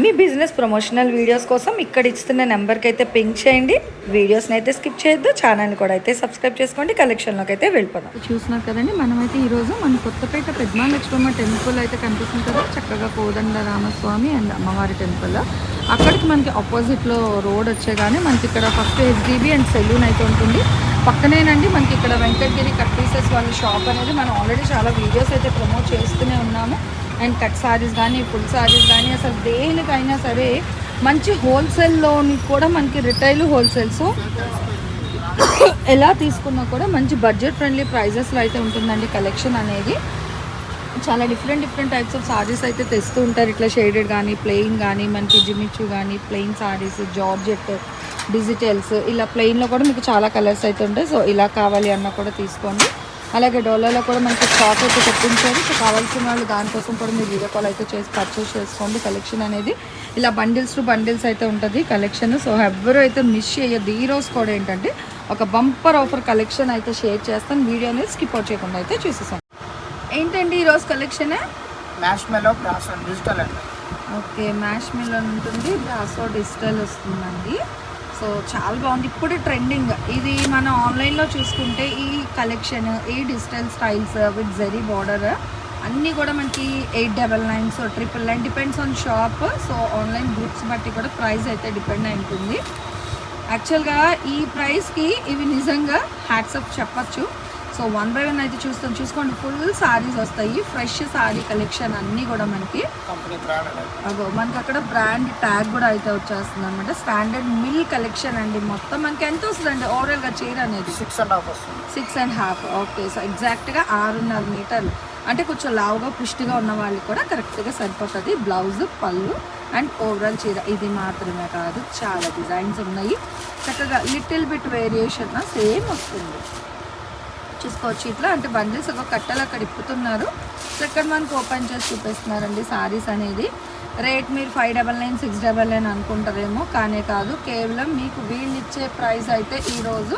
మీ business promotional videos కోసం ఇక్కడ ఇస్తున్న నెంబర్కి అయితే పింక్ చేయండి. వీడియోస్ని అయితే స్కిప్ చేయొద్దు. ఛానల్ని కూడా అయితే సబ్స్క్రైబ్ చేసుకోండి. కలెక్షన్లోకి అయితే వెళ్ళిపోదాం. చూసినారు కదండి మనమైతే ఈరోజు మన కొత్తపేట పెద్దమాలక్ష్మమ్మ టెంపుల్ అయితే కనిపిస్తుంది కదా. చక్కగా కోదండ రామస్వామి అండ్ అమ్మవారి టెంపుల్. అక్కడికి మనకి ఆపోజిట్లో రోడ్ వచ్చేగానే మనకి ఇక్కడ ఫస్ట్ హెచ్డిబి అండ్ సెలూన్ అయితే ఉంటుంది. పక్కనేనండి మనకి ఇక్కడ వెంకటగిరి కట్ పీసెస్ వాళ్ళ షాప్ అనేది. మనం ఆల్రెడీ చాలా వీడియోస్ అయితే ప్రమోట్ చేస్తూనే ఉన్నాము. అండ్ కట్ శారీస్ కానీ ఫుల్ శారీస్ కానీ అసలు దేనికైనా సరే మంచి హోల్సేల్లోని కూడా మనకి రిటైల్ హోల్సేల్ సో ఎలా తీసుకున్నా కూడా మంచి బడ్జెట్ ఫ్రెండ్లీ ప్రైజెస్లో అయితే ఉంటుందండి కలెక్షన్ అనేది. చాలా different different types of saris అయితే తెస్తూ ఉంటారు. ఇట్లా షేడెడ్ కానీ ప్లెయిన్ కానీ మనకి జిమిచ్చు కానీ ప్లెయిన్ సారీస్ జార్జెట్ డిజిటల్స్ ఇలా ప్లెయిన్లో కూడా మీకు చాలా కలర్స్ అయితే ఉంటాయి. సో ఇలా కావాలి అన్న కూడా తీసుకోండి. అలాగే డోలాలో కూడా మనకి స్టాక్ అయితే తెప్పించారు. సో కావాల్సిన వాళ్ళు దానికోసం కూడా మీరు వీడియో కాల్ అయితే చేసి పర్చేస్ చేసుకోండి. కలెక్షన్ అనేది ఇలా బండిల్స్ టు బండిల్స్ అయితే ఉంటుంది కలెక్షన్ సో ఎవరు అయితే మిస్ చేయొద్దు ఈ రోజు కూడా ఏంటంటే ఒక బంపర్ ఆఫర్ కలెక్షన్ అయితే షేర్ చేస్తాను. వీడియో అనేది స్కిప్ అవుట్ చేయకుండా అయితే చూసేసాం. ఏంటండి ఈరోజు కలెక్షన్ మ్యాష్ మెలో బ్రాస్ డిజిటల్ అండి ఓకే మ్యాష్ మిలన్ ఉంటుంది బ్రాసో డిజిటల్ వస్తుందండి. సో చాలా బాగుంది. ఇప్పుడు ట్రెండింగ్ ఇది మనం ఆన్లైన్లో చూసుకుంటే ఈ కలెక్షన్ ఈ digital styles with zari border అన్నీ కూడా మనకి eight double nine so triple nine depends on shop so online groups బట్టి కూడా ప్రైస్ అయితే డిపెండ్ అయి ఉంటుంది. యాక్చువల్గా ఈ ప్రైస్కి ఇవి నిజంగా హ్యాట్సప్ చెప్పచ్చు. సో వన్ బై వన్ అయితే చూస్తాం. చూసుకోండి ఫుల్ సారీస్ వస్తాయి. ఫ్రెష్ సారీ కలెక్షన్ అన్నీ కూడా మనకి అగో మనకి అక్కడ బ్రాండ్ ట్యాగ్ కూడా అయితే వచ్చేస్తుంది అనమాట స్టాండర్డ్ మిల్ కలెక్షన్ అండి. మొత్తం మనకి ఎంత వస్తుందండి? ఓవరాల్గా చీర అనేది? సిక్స్ అండ్ హాఫ్ వస్తుంది. Six and half okay so ఎగ్జాక్ట్గా ఆరున్నర మీటర్లు. అంటే కొంచెం లావుగా పుష్టిగా ఉన్న వాళ్ళకి కూడా కరెక్ట్గా సరిపోతుంది. బ్లౌజ్ పళ్ళు అండ్ ఓవరాల్ చీర. ఇది మాత్రమే కాదు. చాలా డిజైన్స్ ఉన్నాయి. చక్కగా లిటిల్ బిట్ వేరియేషన్ సేమ్ వస్తుంది. చూసుకోవచ్చు. ఇట్లా అంటే బండిల్స్ ఒక కట్టలు అక్కడ ఇప్పుతున్నారు. సో ఇక్కడ మనకు ఓపెన్ చేసి చూపిస్తున్నారండి సారీస్ అనేది. రేట్ మీరు five double nine six double nine అనుకుంటారేమో కానే కాదు. కేవలం మీకు వీళ్ళు ఇచ్చే ప్రైస్ అయితే ఈరోజు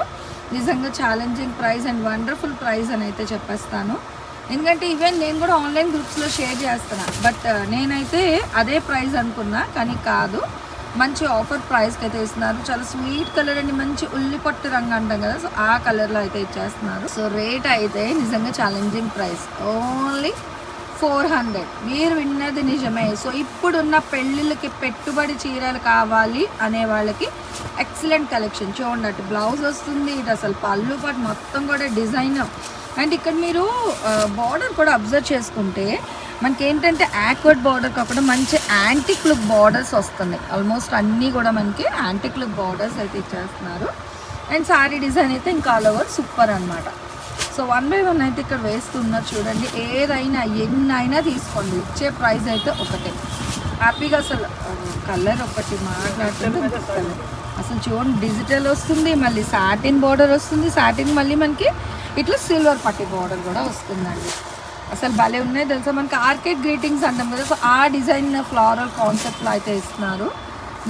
నిజంగా challenging price and wonderful price అని అయితే చెప్పేస్తాను. ఎందుకంటే ఈవెన్ నేను కూడా ఆన్లైన్ గ్రూప్స్లో షేర్ చేస్తున్నా. బట్ నేనైతే అదే ప్రైస్ అనుకున్నా కానీ కాదు. మంచి ఆఫర్ ప్రైస్కి అయితే ఇస్తున్నారు. చాలా స్వీట్ కలర్ అండి మంచి ఉల్లి పట్టు రంగు అంటాం కదా. సో ఆ కలర్లో అయితే ఇచ్చేస్తున్నారు. సో రేట్ అయితే నిజంగా challenging price only four hundred మీరు విన్నది నిజమే. సో ఇప్పుడున్న పెళ్ళిళ్ళకి పెట్టుబడి చీరలు కావాలి అనే వాళ్ళకి ఎక్సలెంట్ కలెక్షన్ చూడండి అటు బ్లౌజ్ వస్తుంది ఇటు అసలు పళ్ళు పాటు మొత్తం కూడా డిజైన్ అండ్ ఇక్కడ మీరు బార్డర్ కూడా అబ్జర్వ్ చేసుకుంటే మనకి ఏంటంటే యాక్వర్డ్ బార్డర్ కాకుండా మంచి యాంటిక్ లుక్ బార్డర్స్ వస్తున్నాయి. ఆల్మోస్ట్ అన్నీ కూడా మనకి యాంటిక్ లుక్ బార్డర్స్ అయితే ఇచ్చేస్తున్నారు. అండ్ సారీ డిజైన్ అయితే ఇంకా ఆల్ ఓవర్ సూపర్ అనమాట సో వన్ బై వన్ అయితే ఇక్కడ వేస్తున్నారు చూడండి. ఏదైనా ఎన్నైనా తీసుకోండి. ఇచ్చే ప్రైస్ అయితే ఒకటే. హ్యాపీగా అసలు కలర్ ఒకటి మాట్లాడుతుంది. అసలు చూడండి డిజిటల్ వస్తుంది మళ్ళీ సాటిన్ బార్డర్ వస్తుంది. సాటిన్ మళ్ళీ మనకి ఇట్లా సిల్వర్ పట్టి బార్డర్ కూడా వస్తుందండి. అసలు భలే ఉన్నాయి తెలుసా? మనకి ఆర్కేడ్ గ్రీటింగ్స్ అంటాం కదా. సో ఆ డిజైన్ ఫ్లారల్ కాన్సెప్ట్లో అయితే ఇస్తున్నారు.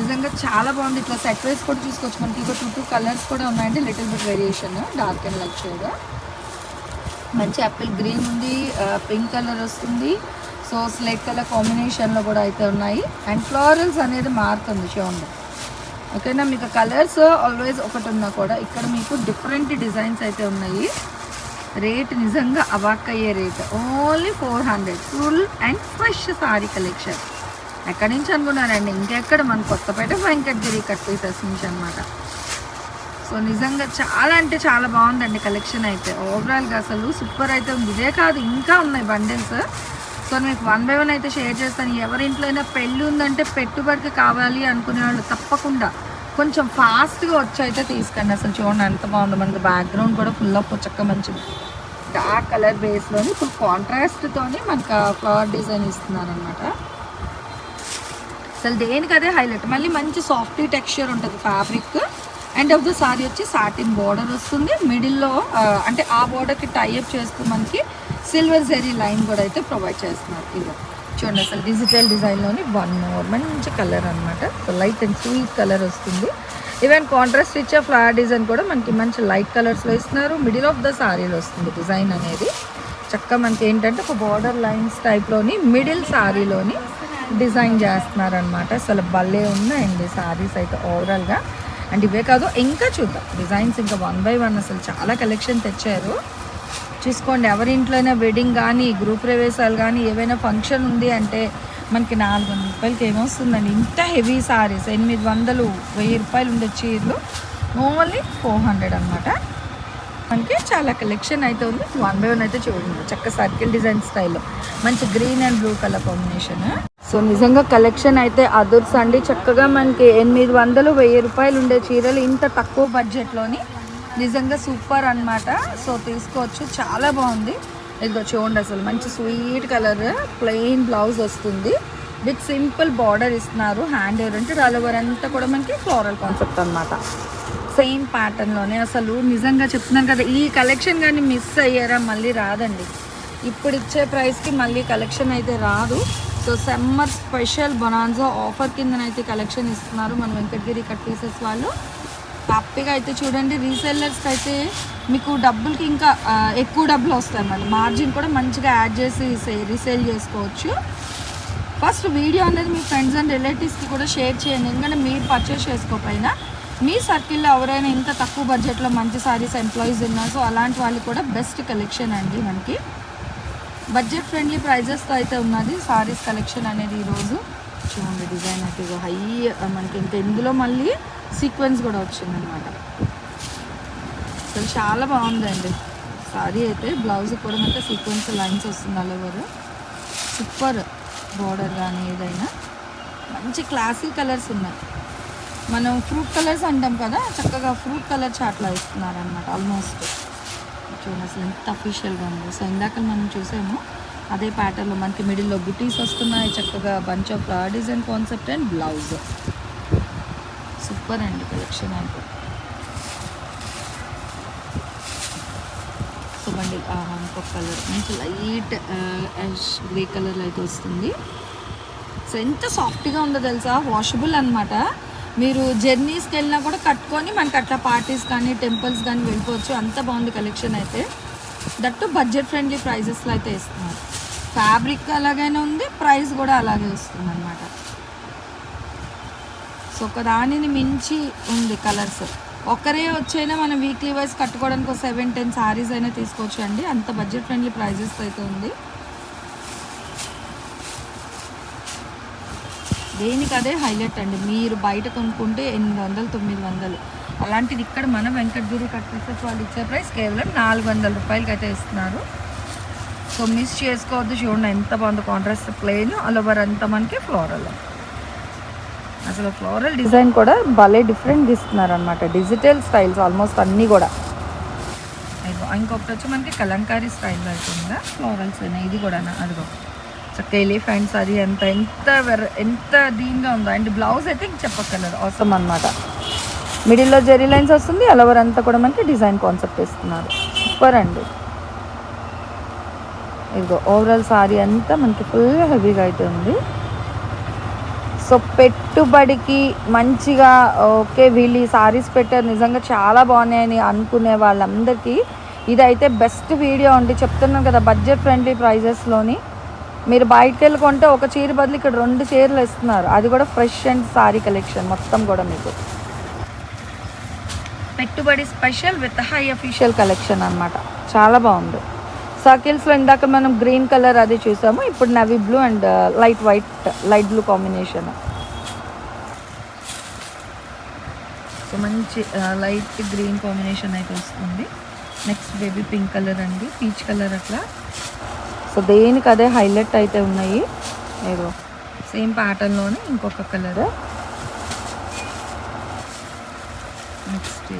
నిజంగా చాలా బాగుంది. ఇట్లా సెట్ వైస్ కూడా చూసుకోవచ్చు. మనకి ఇక టూ టూ కలర్స్ కూడా ఉన్నాయండి. Little bit variation dark and light shade మంచి యాపిల్ గ్రీన్ ఉంది పింక్ కలర్ వస్తుంది. సో స్లేట్ కలర్ కాంబినేషన్లో కూడా అయితే ఉన్నాయి. అండ్ ఫ్లోరల్స్ అనేది మారుతుంది చూడండి. ఓకేనా? మీకు కలర్స్ ఆల్వేస్ ఒకటి ఉన్నా కూడా ఇక్కడ మీకు డిఫరెంట్ డిజైన్స్ అయితే ఉన్నాయి. రేట్ నిజంగా అవాక్ అయ్యే rate. Only four hundred full and fresh sari collection ఎక్కడి నుంచి అనుకున్నారండి? ఇంకెక్కడ? మన కొత్తపేట వెంకటగిరి కట్ పీసెస్ నుంచి అనమాట సో నిజంగా చాలా అంటే చాలా బాగుందండి కలెక్షన్ అయితే. ఓవరాల్గా అసలు సూపర్ అయితే ఉంది. ఇదే కాదు ఇంకా ఉన్నాయి బండిల్స్ సో మీకు వన్ బై వన్ అయితే షేర్ చేస్తాను. ఎవరింట్లో అయినా పెళ్ళి ఉందంటే పెట్టుబడికి కావాలి అనుకునే వాళ్ళు తప్పకుండా. కొంచెం ఫాస్ట్గా వచ్చి అయితే తీసుకోండి. అసలు చూడండి ఎంత బాగుందో. మనకి బ్యాక్గ్రౌండ్ కూడా ఫుల్ ఆఫ్ చక్క మంచి డార్క్ కలర్ బేస్లోని ఫుల్ కాంట్రాస్ట్తోని మనకు ఫ్లవర్ డిజైన్ ఇస్తున్నారు అనమాట అసలు దేనికి అదే హైలైట్ మళ్ళీ మంచి సాఫ్ట్ టెక్స్చర్ ఉంటుంది fabric and of the sari వచ్చి సాటిన్ బోర్డర్ వస్తుంది. మిడిల్లో అంటే ఆ బోర్డర్కి టైఅప్ చేస్తూ మనకి సిల్వర్ జెరీ లైన్ కూడా అయితే ప్రొవైడ్ చేస్తున్నారు. ఇది చూడండి అసలు డిజిటల్ డిజైన్లోని వన్ మోర్ మంచి కలర్ అనమాట లైట్ అండ్ స్వీట్ కలర్ వస్తుంది. ఈవెన్ కాంట్రాస్ట్ ఇచ్చే ఫ్లవర్ డిజైన్ కూడా మనకి మంచి లైట్ కలర్స్లో ఇస్తున్నారు. మిడిల్ ఆఫ్ ద సారీలో వస్తుంది డిజైన్ అనేది. చక్కగా మనకి ఏంటంటే ఒక బార్డర్ లైన్స్ టైప్లోని మిడిల్ సారీలోని డిజైన్ చేస్తున్నారనమాట అసలు భలే ఉన్నాయండి సారీస్ అయితే ఓవరాల్గా అండ్ ఇవే కాదు ఇంకా చూద్దాం. డిజైన్స్ ఇంకా వన్ బై వన్ అసలు చాలా కలెక్షన్ తెచ్చారు. చూసుకోండి. ఎవరింట్లోనే వెడ్డింగ్ కానీ గృహ ప్రవేశాలు కానీ ఏవైనా ఫంక్షన్ ఉంది అంటే మనకి నాలుగు వందల రూపాయలకి ఏమొస్తుందండి? ఇంత హెవీ సారీస్ ఎనిమిది వందలు వెయ్యి రూపాయలు ఉండే చీరలు. ఓన్లీ ఫోర్ హండ్రెడ్ అనమాట మనకి చాలా కలెక్షన్ అయితే ఉంది. వన్ బై వన్ అయితే చూడండి. చక్క సర్కిల్ డిజైన్ స్టైల్లో మంచి green and blue colour combination so నిజంగా కలెక్షన్ అయితే అదుర్స్ అండి. చక్కగా మనకి ఎనిమిది వందలు వెయ్యి రూపాయలు ఉండే చీరలు ఇంత తక్కువ బడ్జెట్లోని నిజంగా సూపర్ అన్నమాట. సో తీసుకోవచ్చు. చాలా బాగుంది. ఇదిగో చూడండి అసలు. మంచి స్వీట్ కలర్ ప్లెయిన్ బ్లౌజ్ వస్తుంది. విత్ సింపుల్ బార్డర్ ఇస్తున్నారు. హ్యాండ్ ఎవరంటే రలవర్ అంతా కూడా మనకి ఫ్లోరల్ కాన్సెప్ట్ అనమాట సేమ్ ప్యాటర్న్లోనే అసలు నిజంగా చెప్తున్నాను కదా ఈ కలెక్షన్ కానీ మిస్ అయ్యారా? మళ్ళీ రాదండి. ఇప్పుడు ఇచ్చే ప్రైస్కి మళ్ళీ కలెక్షన్ అయితే రాదు. So summer special bonanza offer కిందనైతే collection ఇస్తున్నారు మన వెంకటగిరి కట్ పీసెస్ వాళ్ళు. హ్యాపీగా అయితే చూడండి రీసెల్లర్స్కి అయితే మీకు డబ్బులకి ఇంకా ఎక్కువ డబ్బులు వస్తాయి మళ్ళీ మార్జిన్ కూడా మంచిగా యాడ్ చేసి రీసేల్ చేసుకోవచ్చు. ఫస్ట్ వీడియో అనేది మీ ఫ్రెండ్స్ అండ్ రిలేటివ్స్కి కూడా షేర్ చేయండి. ఎందుకంటే మీరు పర్చేస్ చేసుకోకపోయినా మీ సర్కిల్లో ఎవరైనా ఇంత తక్కువ బడ్జెట్లో మంచి సారీస్ ఎంప్లాయీస్ ఉన్నారు సో అలాంటి వాళ్ళు కూడా బెస్ట్ కలెక్షన్ అండి మనకి. బడ్జెట్ ఫ్రెండ్లీ ప్రైజెస్తో అయితే ఉన్నది సారీస్ కలెక్షన్ అనేది ఈరోజు. చూడండి డిజైన్ అయితే ఇగో హై మనకి ఇంకా ఇందులో మళ్ళీ సీక్వెన్స్ కూడా వచ్చిందనమాట అసలు చాలా బాగుందండి. సారీ అయితే బ్లౌజ్ కూడా మనకి సీక్వెన్స్ లైన్స్ వస్తుంది ఆల్ ఓవర్ సూపర్ బార్డర్ కానీ ఏదైనా. మంచి క్లాసీ కలర్స్ ఉన్నాయి. మనం ఫ్రూట్ కలర్స్ అంటాం కదా చక్కగా ఫ్రూట్ కలర్ చాట్లో ఇస్తున్నారు అనమాట ఆల్మోస్ట్ చూడండి అసలు ఎంత అఫీషియల్గా ఉంది. సో ఇందాక మనం చూసాము అదే ప్యాటర్న్లో మనకి మిడిల్లో బుటీస్ వస్తున్నాయి చక్కగా bunch of design concept and blouse super అండి కలెక్షన్ అయితే సో బండి ఇంకొక కలర్ మంచి లైట్ యాష్ గ్రే కలర్లో అయితే వస్తుంది. సో ఎంత సాఫ్ట్గా ఉందో తెలుసా? వాషబుల్ అనమాట మీరు జర్నీస్కి వెళ్ళినా కూడా కట్టుకొని మనకి అట్లా పార్టీస్ కానీ టెంపుల్స్ కానీ వెళ్ళిపోవచ్చు. అంత బాగుంది కలెక్షన్ అయితే. దట్టు బడ్జెట్ ఫ్రెండ్లీ ప్రైజెస్లో అయితే ఇస్తున్నారు. ఫ్యాబ్రిక్ అలాగైనా ఉంది ప్రైస్ కూడా అలాగే వస్తుంది అనమాట సో ఒక దానిని మించి ఉంది కలర్స్. ఒకరే వచ్చైనా మనం వీక్లీ వైజ్ కట్టుకోవడానికి ఒక సెవెన్ టెన్ శారీస్ అయినా తీసుకోవచ్చు అండి అంత బడ్జెట్ ఫ్రెండ్లీ ప్రైజెస్ అయితే ఉంది. దేనికి అదే హైలైట్ అండి. మీరు బయట కొనుక్కుంటే ఎనిమిది వందలు తొమ్మిది వందలు. అలాంటిది ఇక్కడ మన వెంకటగిరి కట్టేసే వాళ్ళు ఇచ్చే ప్రైస్ కేవలం నాలుగు వందల రూపాయలకి అయితే ఇస్తున్నారు. సో మిస్ చేసుకోవద్దు. చూడండి ఎంత బాగుంది కాంట్రాస్ట్ ప్లెయిన్ ఆల్ ఓవర్ అంతా మనకి ఫ్లోరల్ అసలు ఫ్లోరల్ డిజైన్ కూడా భలే డిఫరెంట్ ఇస్తున్నారు అనమాట డిజిటల్ స్టైల్స్ ఆల్మోస్ట్ అన్నీ కూడా. ఇంకొకటి వచ్చి మనకి కలంకారీ స్టైల్ అవుతుందా ఫ్లోరల్స్ ఇది కూడా అదిగో. చక్క ఎలిఫెంట్స్ అది ఎంత ఎంత వెర ఎంత దీనిగా ఉందో. అండ్ బ్లౌజ్ అయితే ఇంక చెప్పక్కర్లేదు. అవసరం అనమాట మిడిల్లో జెరీ లైన్స్ వస్తుంది అలవర్ అంతా కూడా మనకి డిజైన్ కాన్సెప్ట్ ఇస్తున్నారు. సూపర్ అండి. ఇదిగో ఓవరాల్ సారీ అంతా మనకి ఫుల్గా హెవీగా అయితే ఉంది. సో పెట్టుబడికి మంచిగా ఓకే వీళ్ళు ఈ సారీస్ పెట్టారు. నిజంగా చాలా బాగున్నాయని అనుకునే వాళ్ళందరికీ ఇదైతే బెస్ట్ వీడియో అండి. చెప్తున్నాను కదా బడ్జెట్ ఫ్రెండ్లీ ప్రైజెస్లోని మీరు బయటకు వెళ్ళి కొంటే ఒక చీర బదులు ఇక్కడ రెండు చీరలు ఇస్తున్నారు. అది కూడా ఫ్రెష్ అండ్ సారీ కలెక్షన్ మొత్తం కూడా మీకు. పెట్టుబడి special with high official collection అన్నమాట. చాలా బాగుంది. సర్కిల్స్లో ఇందాక మనం గ్రీన్ కలర్ అది చూసాము ఇప్పుడు navy blue and light white light blue combination. So మంచి లైట్ గ్రీన్ కాంబినేషన్ అయితే వస్తుంది. నెక్స్ట్ బేబీ పింక్ కలర్ అండి పీచ్ కలర్ అట్లా. సో దేనికి అదే హైలైట్ అయితే ఉన్నాయి. ఏదో సేమ్ ప్యాటర్న్లోనే ఇంకొక కలర్. నెక్స్ట్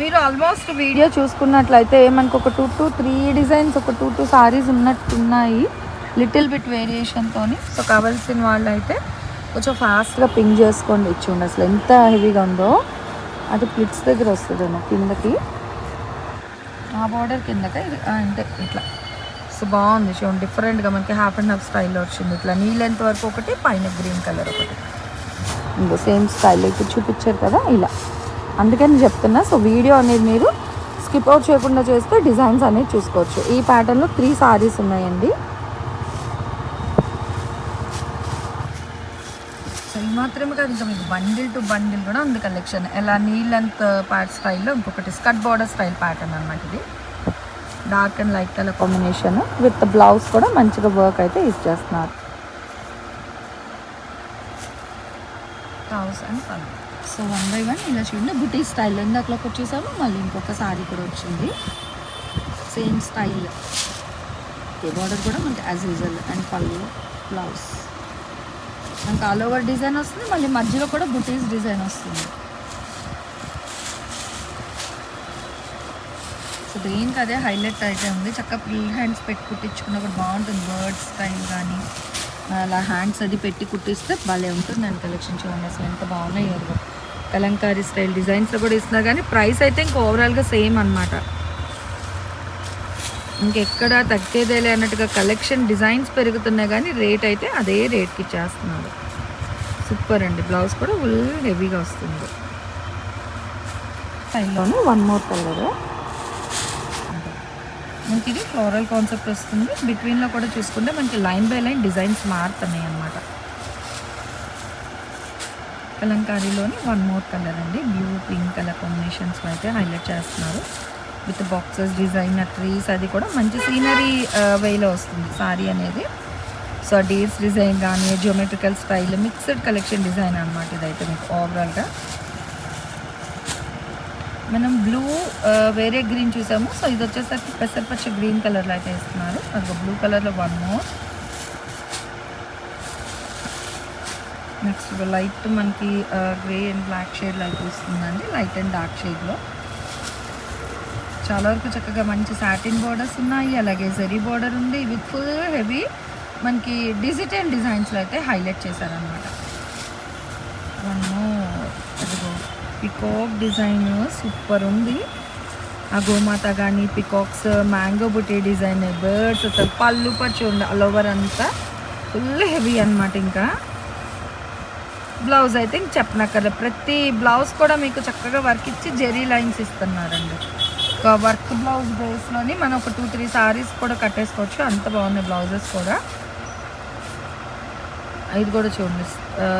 మీరు ఆల్మోస్ట్ వీడియో చూసుకున్నట్లయితే మనకు ఒక టూ టూ త్రీ డిజైన్స్ ఒక టూ టూ సారీస్ ఉన్నట్టున్నాయి. లిటిల్ బిట్ వేరియేషన్తో సో కావాల్సిన వాళ్ళు అయితే కొంచెం ఫాస్ట్గా పింక్ చేసుకోండి. ఇచ్చిండి అసలు ఎంత హెవీగా ఉందో. అది ప్లిట్స్ దగ్గర వస్తుందేమో కిందకి. ఆ బార్డర్ కిందక ఇది అంటే ఇట్లా. సో బాగుంది. చూడండి డిఫరెంట్గా మనకి హాఫ్ అండ్ హాఫ్ స్టైల్లో వచ్చింది. ఇట్లా నీ లెంత్ వరకు ఒకటి పైన గ్రీన్ కలర్ ఒకటి. ఇంకో సేమ్ స్టైల్ ఇప్పుడు చూపించారు కదా ఇలా. అందుకని చెప్తున్నా సో వీడియో అనేది మీరు స్కిప్ అవుట్ చేయకుండా చేస్తే డిజైన్స్ అనేది చూసుకోవచ్చు. ఈ ప్యాటర్న్లో త్రీ సారీస్ ఉన్నాయండి. సో ఇది మాత్రమే కాదు ఇంకా మీకు బండిల్ టు బండిల్ కూడా ఉంది కలెక్షన్ ఎలా నీ లెంత్ ప్యాట్ స్టైల్లో ఇంకొకటి స్కర్ట్ బార్డర్ స్టైల్ ప్యాటర్న్ అనమాట ఇది. Dark and light colour combination with blouse కూడా మంచిగా వర్క్ అయితే ఇచ్చేస్తున్నారు thousand per so one by one ఇలా చూడండి. బుటీ స్టైల్. ఇందాకలోకి వచ్చేసాము మళ్ళీ ఇంకొక సారీ కూడా వచ్చింది. సేమ్ స్టైల్ బార్డర్ కూడా మనకి యాజ్ యూజువల్ అండ్ పళ్ళు బ్లౌజ్ మనకి ఆల్ ఓవర్ డిజైన్ వస్తుంది మళ్ళీ మధ్యలో కూడా బుటీస్ డిజైన్ వస్తుంది. సో దేనికి అదే హైలైట్ అయితే ఉంది. చక్కగా ఫ్రీ హ్యాండ్స్ పెట్టి కుట్టించుకున్నప్పుడు కూడా బాగుంటుంది. బర్డ్స్ స్టైల్ కానీ అలా హ్యాండ్స్ అది పెట్టి కుట్టిస్తే భలే ఉంటుంది దాని కలెక్షన్ చూడండి అసలు ఎంత బాగున్నాయి ఇయర్ కలంకారీ స్టైల్ డిజైన్స్లో కూడా ఇస్తున్నారు కానీ ప్రైస్ అయితే ఇంకా ఓవరాల్గా సేమ్ అనమాట ఇంకెక్కడ తగ్గేదేలే అన్నట్టుగా కలెక్షన్ డిజైన్స్ పెరుగుతున్నాయి కానీ రేట్ అయితే అదే రేట్కి చేస్తున్నారు సూపర్ అండి. బ్లౌజ్ కూడా ఫుల్ హెవీగా వస్తుంది. స్టైల్లోనే వన్ మోర్ కలర్. మనకి ఇది ఫ్లోరల్ కాన్సెప్ట్ వస్తుంది. బిట్వీన్లో కూడా చూసుకుంటే మనకి లైన్ బై లైన్ డిజైన్స్ మారుతున్నాయి అన్నమాట కలంకారీలోని వన్ మోర్ కలర్ అండి. బ్లూ పింక్ కలర్ కాంబినేషన్స్లో అయితే హైలైట్ చేస్తున్నారు. విత్ బాక్సెస్ డిజైన్ ట్రీస్ అది కూడా మంచి సీనరీ వేలో వస్తుంది. సారీ అనేది. సో డేస్ డిజైన్ కానీ geometrical style mixed collection design అనమాట ఇదైతే మీకు ఓవరాల్గా మనం బ్లూ వేరే గ్రీన్ చూసాము. సో ఇది వచ్చేసరికి పెసరపచ్చ గ్రీన్ కలర్లో అయితే ఇస్తున్నారు అది బ్లూ కలర్లో వన్ మోర్ నెక్స్ట్ లైట్ మనకి గ్రే అండ్ బ్లాక్ షేడ్లో అయితే లైట్ అండ్ డార్క్ షేడ్లో చాలా వరకు చక్కగా మంచి సాటిన్ బోర్డర్స్ ఉన్నాయి. అలాగే జరీ బోర్డర్ ఉంది. విత్ ఫుల్ హెవీ మనకి డిజిటల్ డిజైన్స్లో అయితే హైలైట్ చేశారనమాట అదిగో పికాక్ డిజైన్ సూపర్ ఉంది. ఆ గోమాత కానీ పికాక్స్ మ్యాంగో బుటీ డిజైన్ బర్డ్స్ పళ్ళు పచ్చి ఉండే ఆల్ ఓవర్ అంతా ఫుల్ హెవీ అనమాట ఇంకా. బ్లౌజ్ అయితే ఇంక చెప్పనక్కర్లేదు. ప్రతి బ్లౌజ్ కూడా మీకు చక్కగా వర్క్ ఇచ్చి జెరీ లైన్స్ ఇస్తున్నారండి. ఒక వర్క్ బ్లౌజ్ బేస్లోని మనం ఒక టూ త్రీ సారీస్ కూడా కట్టేసుకోవచ్చు. అంత బాగున్నాయి బ్లౌజెస్ కూడా. ఇది కూడా చూడండి.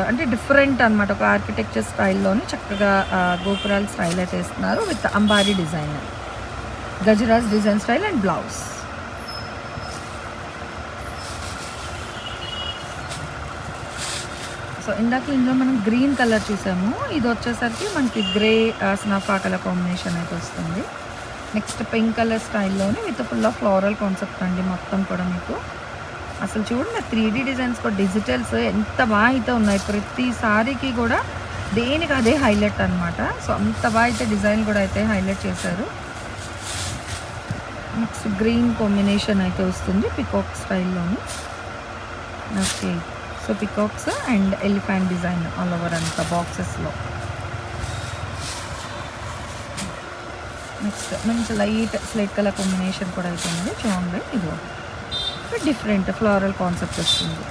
అంటే డిఫరెంట్ అన్నమాట. ఒక ఆర్కిటెక్చర్ స్టైల్లోని చక్కగా గోపురాల స్టైల్ అయితే ఇస్తున్నారు విత్ అంబారీ design Gajraj design style and blouse so ఇందాక ఇందులో మనం గ్రీన్ కలర్ చూసాము. ఇది వచ్చేసరికి మనకి గ్రే స్నాఫా కలర్ కాంబినేషన్ అయితే వస్తుంది. Next pink colour స్టైల్లోనే with full of floral concept అండి మొత్తం కూడా మీకు. అసలు చూడండి త్రీ డీ డిజైన్స్ కూడా డిజిటల్స్ ఎంత బాగా అయితే ఉన్నాయి. ప్రతి సారీకి కూడా దేనికి అదే హైలైట్ అనమాట సో అంత బాగా అయితే డిజైన్ కూడా అయితే హైలైట్ చేశారు. నెక్స్ట్ గ్రీన్ కాంబినేషన్ అయితే వస్తుంది peacock స్టైల్లోని okay so peacocks and elephant design all over అంత బాక్సెస్లో. నెక్స్ట్ మంచి లైట్ స్లైట్ కలర్ కాంబినేషన్ కూడా అయిపోయింది. ఉంది చూడండి ఇదో డిఫరెంట్ ఫ్లోరల్ కాన్సెప్ట్ వస్తుంది.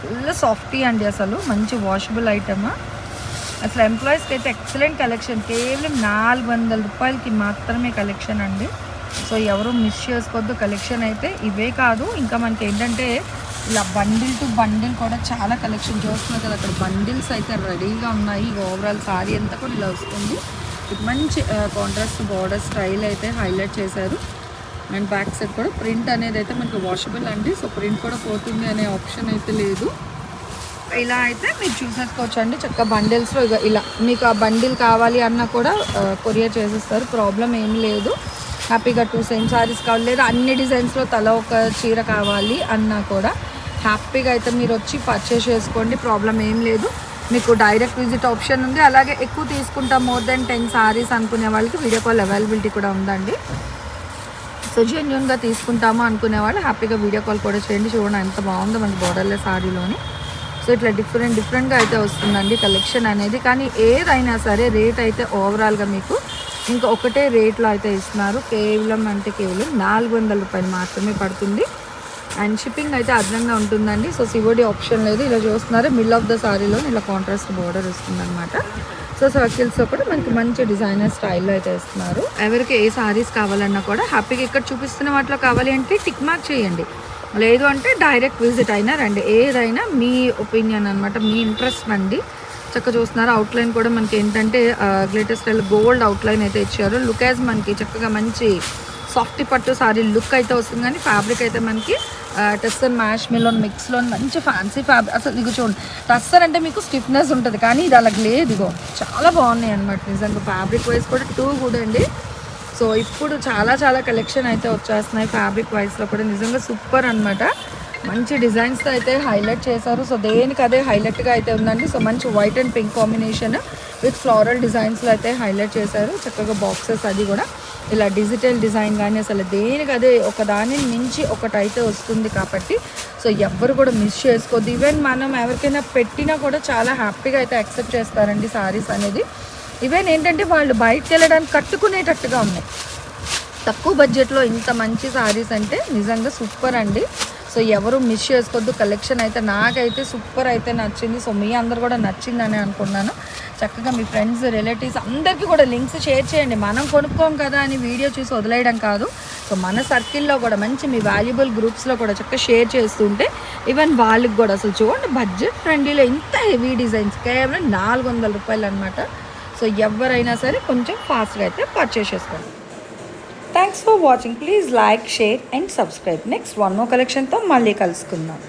ఫుల్ సాఫ్టీ అండి అసలు. మంచి వాషబుల్ ఐటమ్. అసలు ఎంప్లాయీస్కి అయితే ఎక్సలెంట్ కలెక్షన్. కేవలం నాలుగు వందల రూపాయలకి మాత్రమే కలెక్షన్ అండి. సో ఎవరు మిస్ చేసుకోవద్దు. కలెక్షన్ అయితే ఇవే కాదు. ఇంకా మనకి ఏంటంటే ఇలా బండిల్ టు బండిల్ కూడా చాలా కలెక్షన్ చూస్తున్నారు కదా. అక్కడ బండిల్స్ అయితే రెడీగా ఉన్నాయి. ఓవరాల్ సారీ అంతా కూడా ఇలా వస్తుంది. ఇది మంచి కాంట్రాస్ట్ బార్డర్ స్టైల్ అయితే హైలైట్ చేశారు. అండ్ బ్యాక్ సైడ్ కూడా ప్రింట్ అనేది అయితే మనకి వాషబుల్ అండి. సో ప్రింట్ కూడా పోతుంది అనే ఆప్షన్ అయితే లేదు. ఇలా అయితే మీరు చూసేసుకోవచ్చు అండి చక్కగా బండిల్స్లో ఇక ఇలా మీకు ఆ బండిల్ కావాలి అన్నా కూడా కొరియర్ చేసేస్తారు. ప్రాబ్లం ఏం లేదు. హ్యాపీగా టూ సేమ్ సారీస్ కావాలి. లేదా అన్ని డిజైన్స్లో తల ఒక చీర కావాలి అన్నా కూడా హ్యాపీగా అయితే మీరు వచ్చి పర్చేస్ చేసుకోండి. ప్రాబ్లం ఏం లేదు. మీకు డైరెక్ట్ విజిట్ ఆప్షన్ ఉంది. అలాగే ఎక్కువ తీసుకుంటాం మోర్ దెన్ టెన్ సారీస్ అనుకునే వాళ్ళకి వీడియో కాల్ అవైలబిలిటీ కూడా ఉందండి. సో జెన్యున్గా తీసుకుంటాము అనుకునే వాళ్ళు హ్యాపీగా వీడియో కాల్ కూడా చేయండి. చూడండి ఎంత బాగుందో మనకి బోర్డర్లే సారీలోని సో ఇట్లా డిఫరెంట్ డిఫరెంట్గా అయితే వస్తుందండి కలెక్షన్ అనేది. కానీ ఏదైనా సరే రేట్ అయితే ఓవరాల్గా మీకు ఇంకా ఒకటే రేట్లో అయితే ఇస్తున్నారు. కేవలం అంటే కేవలం నాలుగు వందల రూపాయలు మాత్రమే పడుతుంది. అండ్ షిప్పింగ్ అయితే అదనంగా ఉంటుందండి. సో సివోడి ఆప్షన్ లేదు. ఇలా చూస్తున్నారు. మిల్ ఆఫ్ ద సారీలో ఇలా కాంట్రాస్ట్ బోర్డర్ వస్తుందన్నమాట. సో సర్కిల్స్తో కూడా మనకి మంచి డిజైనర్ స్టైల్లో అయితే ఇస్తున్నారు. ఎవరికి ఏ సారీస్ కావాలన్నా కూడా హ్యాపీగా ఇక్కడ చూపిస్తున్న వాటిలో కావాలి అంటే టిక్ మార్క్ చేయండి. లేదు అంటే డైరెక్ట్ విజిట్ అయినా రండి. ఏదైనా మీ ఒపీనియన్ అనమాట మీ ఇంట్రెస్ట్ అండి చక్కగా చూస్తున్నారు. అవుట్లైన్ కూడా మనకి ఏంటంటే గ్లేటర్ స్టైల్ గోల్డ్ అవుట్లైన్ అయితే ఇచ్చారు. లుక్ యాజ్ మనకి చక్కగా మంచి సాఫ్ట్ పట్టు సారీ లుక్ అయితే వస్తుంది. కానీ ఫ్యాబ్రిక్ అయితే మనకి టస్సర్ మ్యాష్ మిలోన్ మిక్స్లో మంచి ఫ్యాన్సీ ఫ్యాబ్రిక్ అసలు ఇదిగో చూడండి టస్సర్ అంటే మీకు స్టిఫ్నెస్ ఉంటుంది. కానీ ఇది అలాగ లేదు ఇదిగో. చాలా బాగున్నాయి అనమాట నిజంగా ఫ్యాబ్రిక్ వైజ్ కూడా టూ గుడ్ అండి. సో ఇప్పుడు చాలా చాలా కలెక్షన్ అయితే వచ్చేస్తున్నాయి ఫ్యాబ్రిక్ వైజ్లో కూడా. నిజంగా సూపర్ అనమాట మంచి డిజైన్స్తో అయితే హైలైట్ చేశారు. సో దేనికి అదే హైలైట్గా అయితే ఉందండి సో మంచి white and pink combination with floral డిజైన్స్లో అయితే హైలైట్ చేశారు. చక్కగా బాక్సెస్ అది కూడా. ఇలా డిజిటల్ డిజైన్ కానీ అసలు దేనికి అదే ఒక దానిని మించి ఒకటి అయితే వస్తుంది కాబట్టి సో ఎవ్వరు కూడా మిస్ చేసుకోవద్దు. ఈవెన్ మనం ఎవరికైనా పెట్టినా కూడా చాలా హ్యాపీగా అయితే యాక్సెప్ట్ చేస్తారండి సారీస్ అనేది. ఈవెన్ ఏంటంటే వాళ్ళు బయటకు వెళ్ళడానికి కట్టుకునేటట్టుగా ఉన్నాయి. తక్కువ బడ్జెట్లో ఇంత మంచి శారీస్ అంటే నిజంగా సూపర్ అండి. సో ఎవరు మిస్ చేసుకోవద్దు. కలెక్షన్ అయితే నాకైతే సూపర్ అయితే నచ్చింది. సో మీ అందరు కూడా నచ్చిందని అనుకున్నాను చక్కగా మీ ఫ్రెండ్స్ రిలేటివ్స్ అందరికీ కూడా లింక్స్ షేర్ చేయండి. మనం కొనుక్కోం కదా అని వీడియో చూసి వదిలేయడం కాదు. సో మన సర్కిల్లో కూడా మంచి మీ వాల్యుబుల్ గ్రూప్స్లో కూడా చక్కగా షేర్ చేస్తుంటే ఈవెన్ వాళ్ళకి కూడా. అసలు చూడండి బడ్జెట్ ఫ్రెండ్లీలో ఇంత హెవీ డిజైన్స్ కేవలం నాలుగు వందల రూపాయలు అనమాట సో ఎవరైనా సరే కొంచెం ఫాస్ట్గా అయితే పర్చేస్ చేసుకోండి. Thanks for watching please like share and subscribe next one more కలెక్షన్తో మళ్ళీ కలుసుకుందాం.